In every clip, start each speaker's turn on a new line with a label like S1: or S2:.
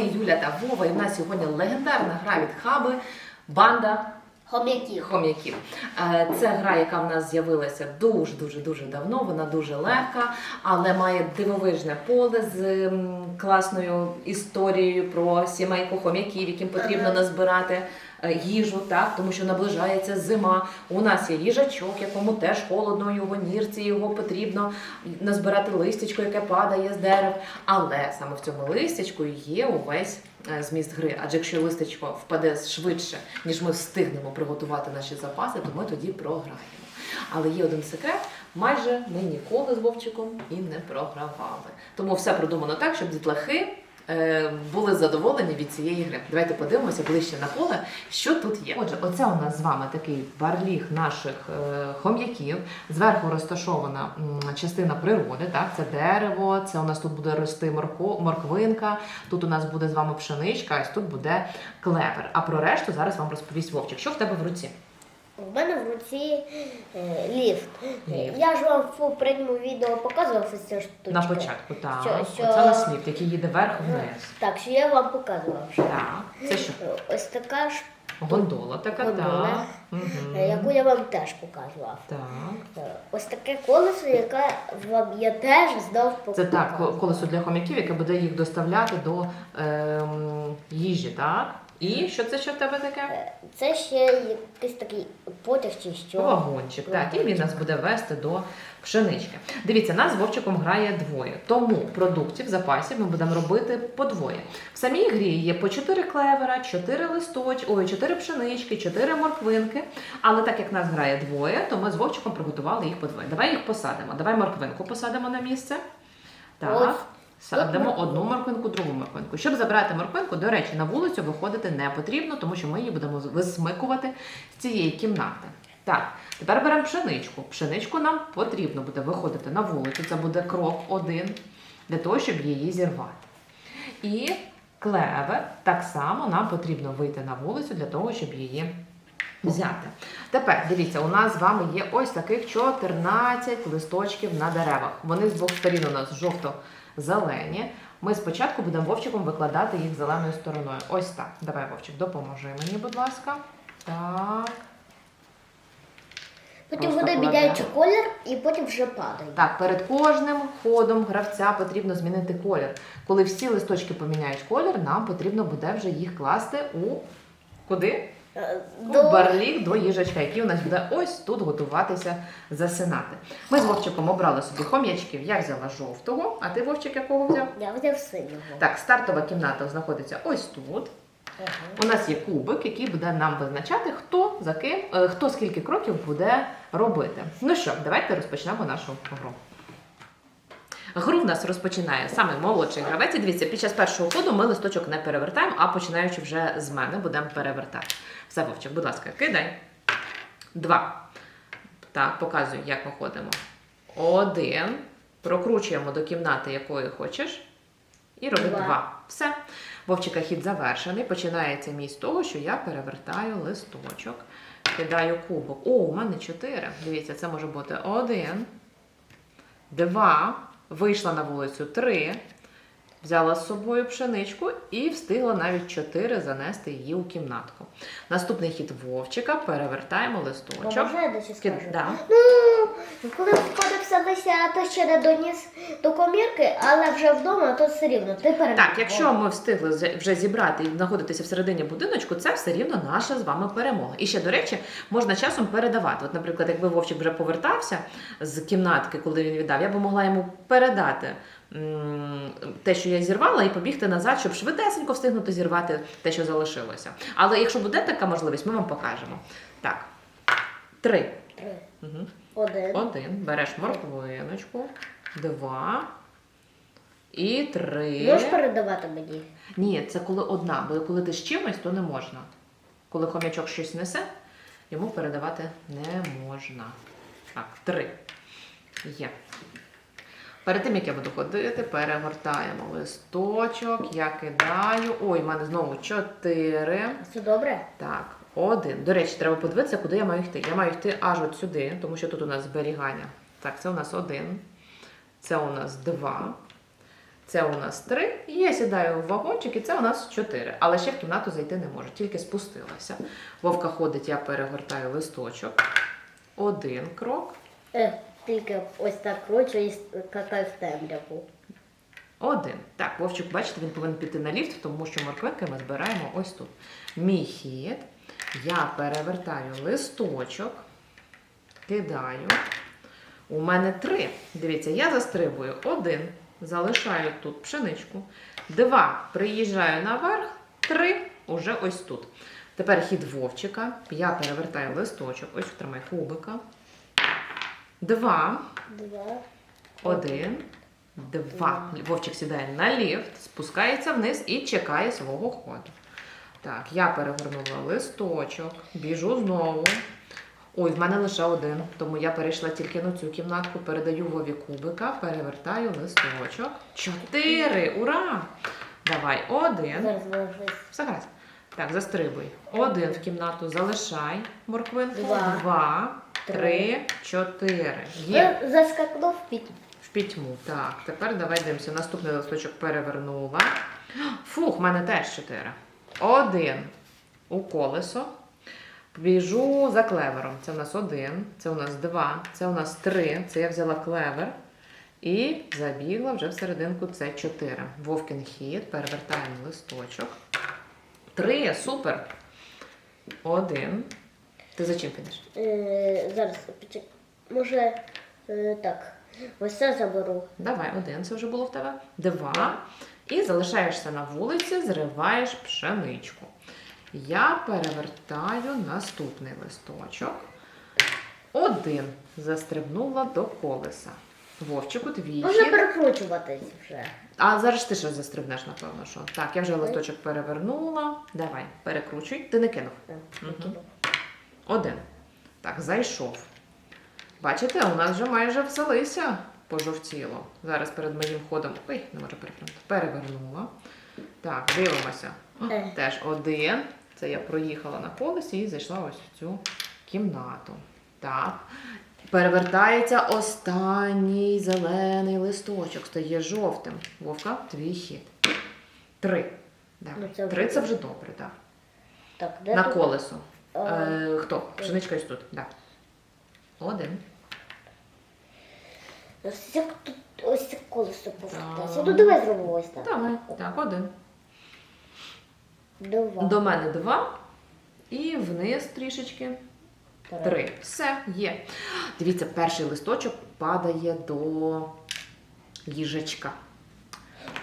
S1: Юля та Вова, і в нас сьогодні легендарна гра від хаби банда
S2: Хом'яків.
S1: хом'яків. Е, Це гра, яка в нас з'явилася дуже дуже давно. Вона дуже легка, але має дивовижне поле з класною історією про сімейку хом'яків, яким потрібно назбирати е, їжу, так тому що наближається зима. У нас є їжачок, якому теж холодно, його нірці, його потрібно назбирати листячко, яке падає з дерев. Але саме в цьому листячку є увесь зміст гри. Адже якщо листечко впаде швидше, ніж ми встигнемо приготувати наші запаси, то ми тоді програємо. Але є один секрет: майже ми ніколи з Вовчиком і не програвали. Тому все продумано так, щоб дітлахи е, були задоволені від цієї гри. Давайте подивимося ближче на поле, що тут є. Отже, оце у нас з вами такий барліг наших е, хом'яків. Зверху розташована частина природи. Так, це дерево, це у нас тут буде рости морквинка. Тут у нас буде з вами пшеничка, ось тут буде клевер. А про решту зараз вам розповість Вовчик. Що в тебе в руці?
S2: У мене в руці е, ліфт.
S1: Ліфт.
S2: Я ж вам в попередньому відео показував ось цю штучку.
S1: На початку, так.
S2: Що- що-
S1: Оце у нас ліфт, який їде вверх вниз.
S2: Так, що я вам показував. вже.
S1: Так. Це що?
S2: Ось така ж,
S1: Гондола така,
S2: Гондола.
S1: так. Мгм.
S2: е, яку я вам теж показував.
S1: Так.
S2: Е, Ось таке колесо, яке вам я теж здав
S1: Це так,
S2: показувати.
S1: колесо для хомяків, яке буде їх доставляти до ем, їжі, так? І що це ще в тебе таке?
S2: Е, Це ще якийсь такий потяг чи що.
S1: Вагончик, так, і він нас буде вести до пшенички. Дивіться, нас з Вовчиком грає двоє. Тому продуктів, запасів ми будемо робити по двоє. В самій грі є по 4 клевера, 4 листочки, ой, 4 пшенички, 4 морквинки. Але так як нас грає двоє, то ми з Вовчиком приготували їх по двоє. Давай їх посадимо. Давай морквинку посадимо на місце. Так. Садимо одну морквинку, другу морквинку. Щоб забрати морквинку, до речі, на вулицю виходити не потрібно, тому що ми її будемо висмикувати з цієї кімнати. Так, тепер беремо пшеничку. Пшеничку нам потрібно буде виходити на вулицю. Це буде крок один для того, щоб її зірвати. І клевер так само нам потрібно вийти на вулицю для того, щоб її взяти. Тепер дивіться, у нас з вами є ось таких 14 листочків на деревах. Вони з двох сторін у нас жовто-зелені. Ми спочатку будемо вовчиком викладати їх зеленою стороною. Ось так. Давай, вовчик, допоможи мені, будь ласка. Так.
S2: Потім
S1: Просто
S2: вони
S1: кладемо.
S2: міняють колір і потім вже падають.
S1: Так, перед кожним ходом гравця потрібно змінити колір. Коли всі листочки поміняють колір, нам потрібно буде вже їх класти у куди?
S2: Е, До...
S1: барлік до їжачка, який у нас буде ось тут готуватися засинати. Ми з Вовчиком обрали собі хом'ячків. Я взяла жовтого, а ти Вовчик якого взяв?
S2: Я взяв синього.
S1: Так, стартова кімната знаходиться ось тут.
S2: Ага.
S1: У нас є кубик, який буде нам визначати, хто за ким, е, хто скільки кроків буде робити. Ну що, давайте розпочнемо нашу гру. Гру в нас розпочинає саме молодший гравець. І дивіться, під час першого ходу ми листочок не перевертаємо, а починаючи вже з мене, будемо перевертати. Все, Вовчик, будь ласка, кидай. Два. Так, показую, як ми ходимо. Один. Прокручуємо до кімнати, якої хочеш. І роби
S2: Два.
S1: два. Все. Вовчика хід завершений. Починається мій з того, що я перевертаю листочок, кидаю кубок. О, у мене чотири. Дивіться, це може бути один, два. Вийшла на вулицю три. Взяла з собою пшеничку і встигла навіть чотири занести її у кімнатку. Наступний хід Вовчика перевертаємо листочок.
S2: Можна я досі скажу?
S1: Ки- Да.
S2: Ну, коли входився лися, то ще не доніс до комірки, але вже вдома, то все рівно. Ти переміг.
S1: Так, якщо ми встигли з- вже зібрати і знаходитися всередині будиночку, це все рівно наша з вами перемога. І ще, до речі, можна часом передавати. От, наприклад, якби Вовчик вже повертався з кімнатки, коли він віддав, я би могла йому передати те, що я зірвала, і побігти назад, щоб швидесенько встигнути зірвати те, що залишилося. Але якщо буде така можливість, ми вам покажемо. Так, три.
S2: Три.
S1: Угу.
S2: Один.
S1: Один. Береш морквиночку, два. І три.
S2: Можеш передавати мені?
S1: Ні, це коли одна, бо коли ти з чимось, то не можна. Коли хомячок щось несе, йому передавати не можна. Так, три. Є. Перед тим, як я буду ходити, перегортаємо листочок, я кидаю. Ой, в мене знову чотири.
S2: Все добре?
S1: Так, один. До речі, треба подивитися, куди я маю йти. Я маю йти аж от сюди, тому що тут у нас зберігання. Так, це у нас один. Це у нас два. Це у нас три. І я сідаю в вагончик, і це у нас чотири. Але ще в кімнату зайти не можу, тільки спустилася. Вовка ходить, я перегортаю листочок. Один крок,
S2: Е, тільки ось так кручу і катаю в темряву.
S1: один. Так, Вовчик, бачите, він повинен піти на ліфт, тому що морквинки ми збираємо ось тут. Мій хід. Я перевертаю листочок, кидаю. У мене три. Дивіться, я застрибую один, залишаю тут пшеничку. Два. Приїжджаю наверх. Три. Уже ось тут. Тепер хід вовчика. Я перевертаю листочок. Ось тримай кубика. Два.
S2: Два.
S1: Один. Два. Вовчик сідає на ліфт, спускається вниз і чекає свого ходу. Так, я перегорнула листочок, біжу знову. Ой, в мене лише один, тому я перейшла тільки на цю кімнатку, передаю Вові кубика, перевертаю листочок. Чотири! Ура! Давай, один. Все гаразд. Так, застрибуй. Один в кімнату залишай морквинку.
S2: Два.
S1: Два, три, чотири. Є.
S2: Я заскакнув під.
S1: В пітьму. Так, тепер давай дивимося. Наступний листочок перевернула. Фух, в мене теж чотири. Один у колесо. Біжу за клевером. Це у нас один, це у нас два, це у нас три. Це я взяла клевер. І забігла вже всерединку це чотири. Вовкін хід, перевертаємо листочок. Три, супер. Один. Ти за чим підеш?
S2: Е, зараз почек- Може е, так. Ось це заберу.
S1: Давай, один, це вже було в тебе. Два. І залишаєшся на вулиці, зриваєш пшеничку. Я перевертаю наступний листочок. Один застрибнула до колеса. Вовчику твій
S2: Можна
S1: хід.
S2: перекручуватись вже.
S1: А зараз ти ще застрибнеш, напевно, що. Так, я вже листочок перевернула. Давай, перекручуй. Ти не кинув.
S2: Так,
S1: Мгм.
S2: викинув.
S1: Один. Так, зайшов. Бачите, у нас вже майже взялися пожовтіло. Зараз перед моїм ходом. Ой, не можу перевернути. Перевернула. Так, дивимося.
S2: Е.
S1: Теж один. Це я проїхала на колесі і зайшла ось в цю кімнату. Так. Перевертається останній зелений листочок, стає жовтим. Вовка, твій хід. Три. Давай.
S2: Ну, це
S1: Три це вже добре, так.
S2: Так, де
S1: На
S2: тут?
S1: колесо.
S2: А,
S1: Е, хто? Пшеничка ось тут. Да. Один.
S2: Ось як тут ось це колесо повертається. Ну давай зробимо ось так.
S1: Давай. Так, один.
S2: Два.
S1: До мене два. І вниз трішечки. Три. Все, є. Дивіться, перший листочок падає до їжачка.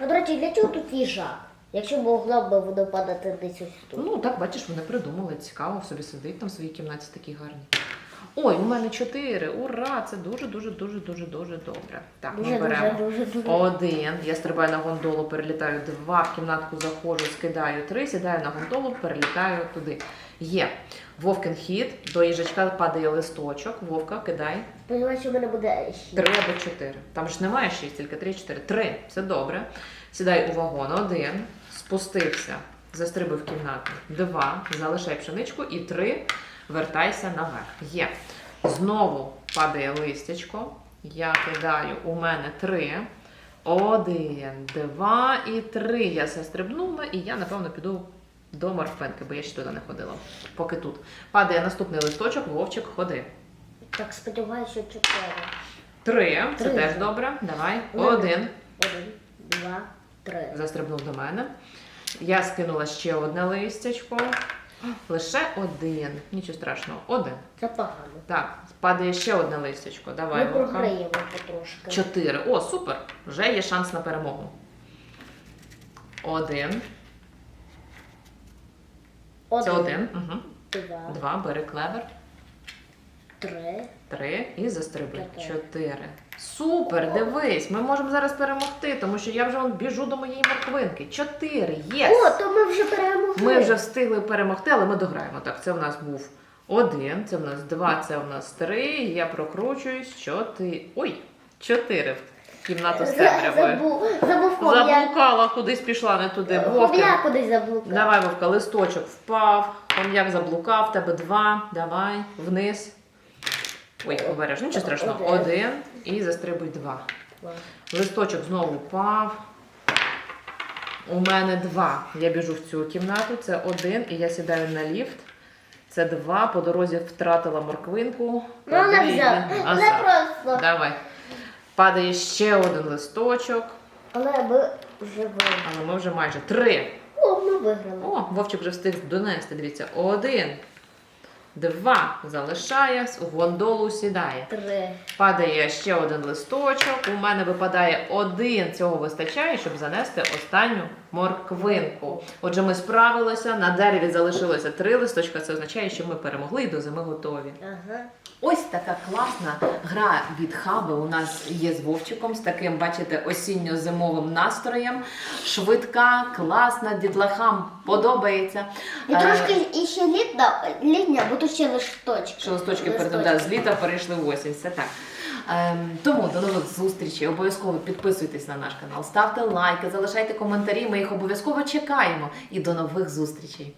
S2: А, до речі, для чого тут їжак? Якщо могла б воно падати десь ось тут.
S1: Ну, так, бачиш, вони придумали, цікаво, собі сидить там в своїй кімнаті такі гарні. Ой, у мене чотири. Ура! Це дуже, дуже, дуже, дуже, дуже добре. Так,
S2: Дуже,
S1: ми беремо.
S2: дуже, дуже, дуже.
S1: Один. Я стрибаю на гондолу, перелітаю два, в кімнатку заходжу, скидаю три, сідаю на гондолу, перелітаю туди. Є. Вовкин хід, до їжачка падає листочок, вовка, кидай.
S2: Сподіваюся, що в мене буде шість.
S1: Три або чотири. Там ж немає шість, тільки три, чотири. Три. Все добре. Сідай у вагон. Один. Спустився. Застрибив в кімнату. Два. Залишай пшеничку. І три. Вертайся наверх. Є. Знову падає листячко. Я кидаю. У мене три. Один, два і три. Я застрибнула, і я, напевно, піду до морфинки, бо я ще туди не ходила. Поки тут. Падає наступний листочок, вовчик, ходи.
S2: Так, сподіваюся, що чотири.
S1: Три. Це
S2: Три.
S1: теж добре. Давай.
S2: Один.
S1: Один.
S2: Один, два, три.
S1: Застрибнув до мене. Я скинула ще одне листячко. Лише один. Нічого страшного. Один.
S2: Це погано.
S1: Так, падає ще одне листячко. Давай,
S2: Ми
S1: Вовка.
S2: програємо потрошки.
S1: Чотири. О, супер! Вже є шанс на перемогу. Один. Це один. Угу.
S2: Два,
S1: Два. Бери клевер.
S2: три.
S1: Три і застрибуй.
S2: Чотири.
S1: Чотири. Супер, дивись, ми можемо зараз перемогти, тому що я вже вон біжу до моєї морквинки. Чотири. Єс!
S2: О, то ми вже перемогли.
S1: Ми вже встигли перемогти, але ми дограємо. Так, це в нас був один, це в нас два, це в нас три. Я прокручуюсь. Чотири. Ой, чотири в кімнату з темрявою.
S2: Забув, забув хом'як.
S1: Заблукала, кудись пішла не туди. Вовка.
S2: Хом'як кудись заблукав.
S1: Давай, Вовка, листочок впав, хом'як заблукав, тебе два. Давай, вниз. Ой, обережно, нічого страшного.
S2: Один.
S1: І застрибуй два. Листочок знову впав. У мене два. Я біжу в цю кімнату, це один, і я сідаю на ліфт. Це два. По дорозі втратила морквинку.
S2: Ну, вона
S1: Один
S2: взяла.
S1: назад.
S2: Просто.
S1: Давай. Падає ще один листочок,
S2: Але ми вже виграли.
S1: але ми вже майже три.
S2: О, ми виграли.
S1: О, Вовчик вже встиг донести. Дивіться, один, два залишає, в гондолу сідає.
S2: Три.
S1: Падає ще один листочок. У мене випадає один. Цього вистачає, щоб занести останню морквинку. Отже, ми справилися. На дереві залишилося три листочка. Це означає, що ми перемогли і до зими готові.
S2: Ага.
S1: Ось така класна гра від хаби у нас є з Вовчиком, з таким, бачите, осінньо-зимовим настроєм. Швидка, класна, дітлахам подобається.
S2: І
S1: Е,
S2: трошки ще літна, літня, бо тут ще листочки.
S1: Що листочки
S2: Листочки.
S1: перед да, з літа перейшли в осінь. Все так. Ем, тому до нових зустрічей. Обов'язково підписуйтесь на наш канал, ставте лайки, залишайте коментарі. Ми їх обов'язково чекаємо. І до нових зустрічей.